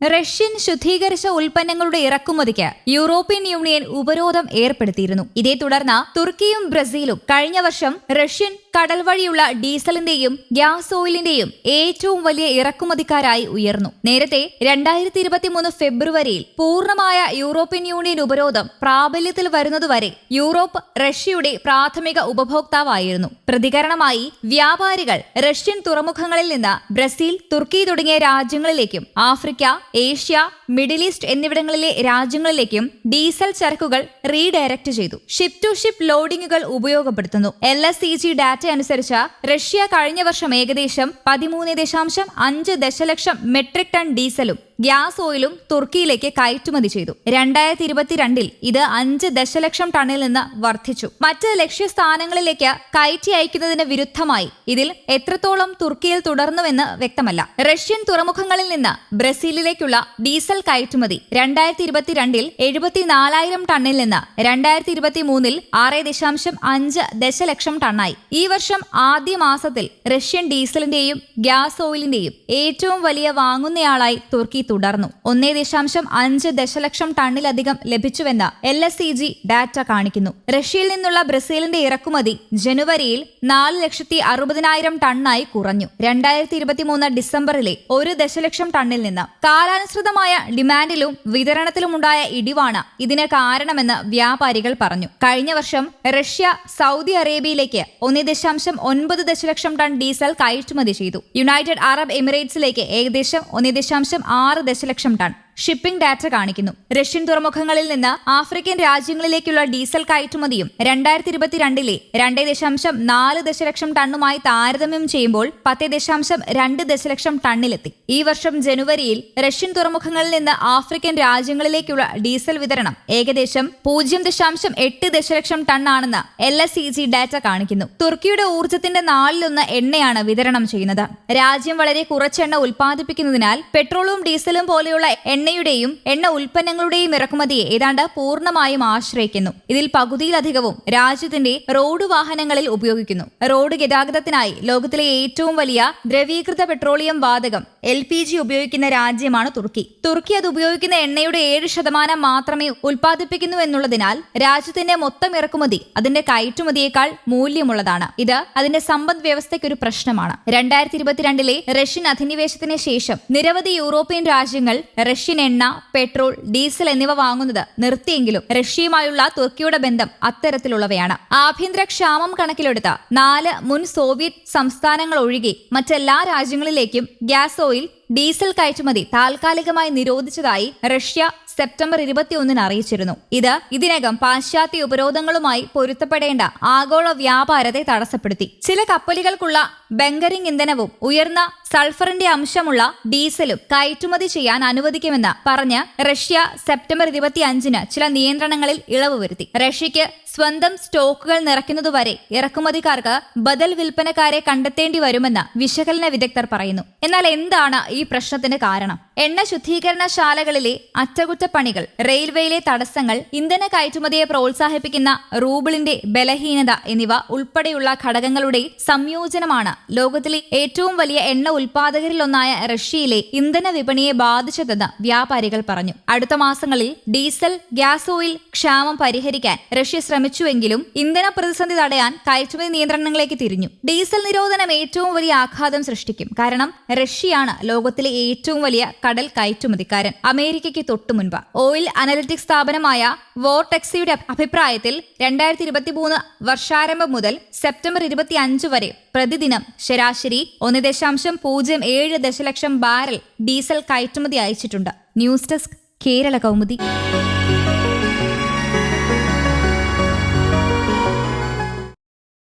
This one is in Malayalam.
റഷ്യൻ ശുദ്ധീകരിച്ച ഉൽപ്പന്നങ്ങളുടെ ഇറക്കുമതിക്ക് യൂറോപ്യൻ യൂണിയൻ ഉപരോധം ഏർപ്പെടുത്തിയിരുന്നു. ഇതേ തുടർന്ന് തുർക്കിയും ബ്രസീലും കഴിഞ്ഞ വർഷം റഷ്യൻ കടൽ വഴിയുള്ള ഡീസലിന്റെയും ഗ്യാസ് ഓയിലിന്റെയും ഏറ്റവും വലിയ ഇറക്കുമതിക്കാരായി ഉയർന്നു. നേരത്തെ രണ്ടായിരത്തി ഇരുപത്തിമൂന്ന് ഫെബ്രുവരിയിൽ പൂർണമായ യൂറോപ്യൻ യൂണിയൻ ഉപരോധം പ്രാബല്യത്തിൽ വരുന്നതുവരെ യൂറോപ്പ് റഷ്യയുടെ പ്രാഥമിക ഉപഭോക്താവായിരുന്നു. പ്രതികരണമായി വ്യാപാരികൾ റഷ്യൻ തുറമുഖങ്ങളിൽ നിന്ന് ബ്രസീൽ തുർക്കി തുടങ്ങിയ രാജ്യങ്ങളിലേക്കും ആഫ്രിക്ക ഏഷ്യ മിഡിൽ ഈസ്റ്റ് എന്നിവിടങ്ങളിലെ രാജ്യങ്ങളിലേക്കും ഡീസൽ ചരക്കുകൾ റീഡയറക്ട് ചെയ്തു. ഷിപ്പ് ടു ഷിപ്പ് ലോഡിംഗുകൾ ഉപയോഗപ്പെടുത്തുന്നു. എൽ എസ് ജി ഡാറ്റ അനുസരിച്ച് റഷ്യ കഴിഞ്ഞ വർഷം ഏകദേശം പതിമൂന്ന് ദശാംശം അഞ്ച് ദശലക്ഷം മെട്രിക് ടൺ ഡീസലും ഗ്യാസ് ഓയിലും തുർക്കിയിലേക്ക് കയറ്റുമതി ചെയ്തു. രണ്ടായിരത്തി ഇരുപത്തിരണ്ടിൽ ഇത് അഞ്ച് ദശലക്ഷം ടണ്ണിൽ നിന്ന് വർദ്ധിച്ചു. മറ്റ് ലക്ഷ്യസ്ഥാനങ്ങളിലേക്ക് കയറ്റി അയക്കുന്നതിന് വിരുദ്ധമായി ഇതിൽ എത്രത്തോളം തുർക്കിയിൽ തുടർന്നുവെന്ന് വ്യക്തമല്ല. റഷ്യൻ തുറമുഖങ്ങളിൽ നിന്ന് ബ്രസീലിലേക്കുള്ള ഡീസൽ കയറ്റുമതി രണ്ടായിരത്തി ഇരുപത്തിരണ്ടിൽ എഴുപത്തിനാലായിരം ടണ്ണിൽ നിന്ന് രണ്ടായിരത്തി ഇരുപത്തി മൂന്നിൽ ആറ് ദശാംശം അഞ്ച് ദശലക്ഷം ടണ്ണായി. ഈ വർഷം ആദ്യ മാസത്തിൽ റഷ്യൻ ഡീസലിന്റെയും ഗ്യാസ് ഓയിലിന്റെയും ഏറ്റവും വലിയ വാങ്ങുന്നയാളായി തുർക്കി തുടർന്നു. ഒന്നേ ദശാംശം അഞ്ച് ദശലക്ഷം ടണ്ണിലധികം ലഭിച്ചുവെന്ന് L S C G data കാണിക്കുന്നു. റഷ്യയിൽ നിന്നുള്ള ബ്രസീലിന്റെ ഇറക്കുമതി ജനുവരിയിൽ നാല് ലക്ഷത്തി അറുപതിനായിരം ടണ്ണായി കുറഞ്ഞു. രണ്ടായിരത്തി ഇരുപത്തിമൂന്ന് ഡിസംബറിലെ ഒരു ദശലക്ഷം ടണ്ണിൽ നിന്ന് കാലാനുസൃതമായ ഡിമാൻഡിലും വിതരണത്തിലുമുണ്ടായ ഇടിവാണ് ഇതിന് കാരണമെന്ന് വ്യാപാരികൾ പറഞ്ഞു. കഴിഞ്ഞ വർഷം റഷ്യ സൗദി അറേബ്യയിലേക്ക് ഒന്നേ ദശാംശം ഒൻപത് ദശലക്ഷം ടൺ ഡീസൽ കയറ്റുമതി ചെയ്തു. യുണൈറ്റഡ് അറബ് എമിറേറ്റ്സിലേക്ക് ഏകദേശം ഒന്നേ ദശാംശം ആറ് ദശലക്ഷം ടൺ. ഷിപ്പിംഗ് ഡാറ്റ കാണിക്കുന്നു. റഷ്യൻ തുറമുഖങ്ങളിൽ നിന്ന് ആഫ്രിക്കൻ രാജ്യങ്ങളിലേക്കുള്ള ഡീസൽ കയറ്റുമതിയും രണ്ടായിരത്തി ഇരുപത്തിരണ്ടിലെ രണ്ട് ദശാംശം നാല് ദശലക്ഷം ടണ്ണുമായി താരതമ്യം ചെയ്യുമ്പോൾ പത്ത് ദശാംശം രണ്ട് ദശലക്ഷം ടണ്ണിലെത്തി. ഈ വർഷം ജനുവരിയിൽ റഷ്യൻ തുറമുഖങ്ങളിൽ നിന്ന് ആഫ്രിക്കൻ രാജ്യങ്ങളിലേക്കുള്ള ഡീസൽ വിതരണം ഏകദേശം പൂജ്യം ദശാംശം എട്ട് ദശലക്ഷം ടണ്ണാണെന്ന് L S E G data കാണിക്കുന്നു. തുർക്കിയുടെ ഊർജത്തിന്റെ നാലിലൊന്ന് എണ്ണയാണ് വിതരണം ചെയ്യുന്നത്. രാജ്യം വളരെ കുറച്ചെണ്ണ ഉൽപ്പാദിപ്പിക്കുന്നതിനാൽ പെട്രോളും ഡീസലും പോലെയുള്ള എണ്ണയുടെയും എണ്ണ ഉൽപ്പന്നങ്ങളുടെയും ഇറക്കുമതിയെ ഏതാണ്ട് പൂർണമായും ആശ്രയിക്കുന്നു. ഇതിൽ പകുതിയിലധികവും രാജ്യത്തിന്റെ റോഡ് വാഹനങ്ങളിൽ ഉപയോഗിക്കുന്നു. റോഡ് ഗതാഗതത്തിനായി ലോകത്തിലെ ഏറ്റവും വലിയ ദ്രവീകൃത പെട്രോളിയം വാതകം എൽ പി ജി ഉപയോഗിക്കുന്ന രാജ്യമാണ് തുർക്കി. തുർക്കി അത് ഉപയോഗിക്കുന്ന എണ്ണയുടെ ഏഴ് ശതമാനം മാത്രമേ ഉൽപ്പാദിപ്പിക്കുന്നു എന്നുള്ളതിനാൽ രാജ്യത്തിന്റെ മൊത്തം ഇറക്കുമതി അതിന്റെ കയറ്റുമതിയേക്കാൾ മൂല്യമുള്ളതാണ്. ഇത് അതിന്റെ സമ്പദ് വ്യവസ്ഥയ്ക്ക് ഒരു പ്രശ്നമാണ്. രണ്ടായിരത്തി ഇരുപത്തിരണ്ടിലെ റഷ്യൻ അധിനിവേശത്തിന് ശേഷം നിരവധി യൂറോപ്യൻ രാജ്യങ്ങൾ റഷ്യൻ എണ്ണ പെട്രോൾ ഡീസൽ എന്നിവ വാങ്ങുന്നത് നിർത്തിയെങ്കിലും റഷ്യയുമായുള്ള തുർക്കിയുടെ ബന്ധം അത്തരത്തിലുള്ളവയാണ്. ആഭ്യന്തര ക്ഷാമം കണക്കിലെടുത്ത നാല് മുൻ സോവിയറ്റ് സംസ്ഥാനങ്ങൾ ഒഴികെ മറ്റെല്ലാ രാജ്യങ്ങളിലേക്കും ഗ്യാസ് ഓയിൽ ഡീസൽ കയറ്റുമതി താൽക്കാലികമായി നിരോധിച്ചതായി റഷ്യ സെപ്റ്റംബർ ഇരുപത്തിയൊന്നിന് അറിയിച്ചിരുന്നു. ഇത് ഇതിനകം പാശ്ചാത്യ ഉപരോധങ്ങളുമായി പൊരുത്തപ്പെടേണ്ട ആഗോള വ്യാപാരത്തെ തടസ്സപ്പെടുത്തി. ചില കപ്പലുകൾക്കുള്ള ബങ്കറിംഗ് ഇന്ധനവും ഉയർന്ന സൾഫറിന്റെ അംശമുള്ള ഡീസലും കയറ്റുമതി ചെയ്യാൻ അനുവദിക്കുമെന്ന് പറഞ്ഞ് റഷ്യ സെപ്റ്റംബർ ഇരുപത്തിയഞ്ചിന് ചില നിയന്ത്രണങ്ങളിൽ ഇളവ് വരുത്തി. റഷ്യയ്ക്ക് സ്വന്തം സ്റ്റോക്കുകൾ നിറയ്ക്കുന്നതുവരെ ഇറക്കുമതിക്കാർക്ക് ബദൽ വിൽപ്പനക്കാരെ കണ്ടെത്തേണ്ടി വരുമെന്ന് വിശകലന വിദഗ്ധർ പറയുന്നു. എന്നാൽ എന്താണ് പ്രശ്നത്തിന് കാരണം? എണ്ണ ശുദ്ധീകരണശാലകളിലെ അറ്റകുറ്റപ്പണികൾ റെയിൽവേയിലെ തടസ്സങ്ങൾ ഇന്ധന കയറ്റുമതിയെ പ്രോത്സാഹിപ്പിക്കുന്ന റൂബിളിന്റെ ബലഹീനത എന്നിവ ഉൾപ്പെടെയുള്ള ഘടകങ്ങളുടെ സംയോജനമാണ് ലോകത്തിലെ ഏറ്റവും വലിയ എണ്ണ ഉൽപാദകരിലൊന്നായ റഷ്യയിലെ ഇന്ധന വിപണിയെ ബാധിച്ചതെന്ന് വ്യാപാരികൾ പറഞ്ഞു. അടുത്ത മാസങ്ങളിൽ ഡീസൽ ഗ്യാസ് ഓയിൽ ക്ഷാമം പരിഹരിക്കാൻ റഷ്യ ശ്രമിച്ചുവെങ്കിലും ഇന്ധന പ്രതിസന്ധി തടയാൻ കയറ്റുമതി നിയന്ത്രണങ്ങളിലേക്ക് തിരിഞ്ഞു. ഡീസൽ നിരോധനം ഏറ്റവും വലിയ ആഘാതം സൃഷ്ടിക്കും. കാരണം റഷ്യയാണ് ലോകത്തിലെ ഏറ്റവും വലിയ കടൽ കയറ്റുമതിക്കാരൻ. അമേരിക്കയ്ക്ക് തൊട്ടു മുൻപ്. ഓയിൽ അനലിറ്റിക്സ് സ്ഥാപനമായ വോർടെക്സിയുടെ അഭിപ്രായത്തിൽ രണ്ടായിരത്തി ഇരുപത്തിമൂന്ന് വർഷാരംഭം മുതൽ സെപ്റ്റംബർ ഇരുപത്തി അഞ്ച് വരെ പ്രതിദിനം ശരാശരി ഒന്ന് ദശാംശം പൂജ്യം ഏഴ് ദശലക്ഷം ബാരൽ ഡീസൽ കയറ്റുമതി അയച്ചിട്ടുണ്ട്. News desk Kerala Kaumudi.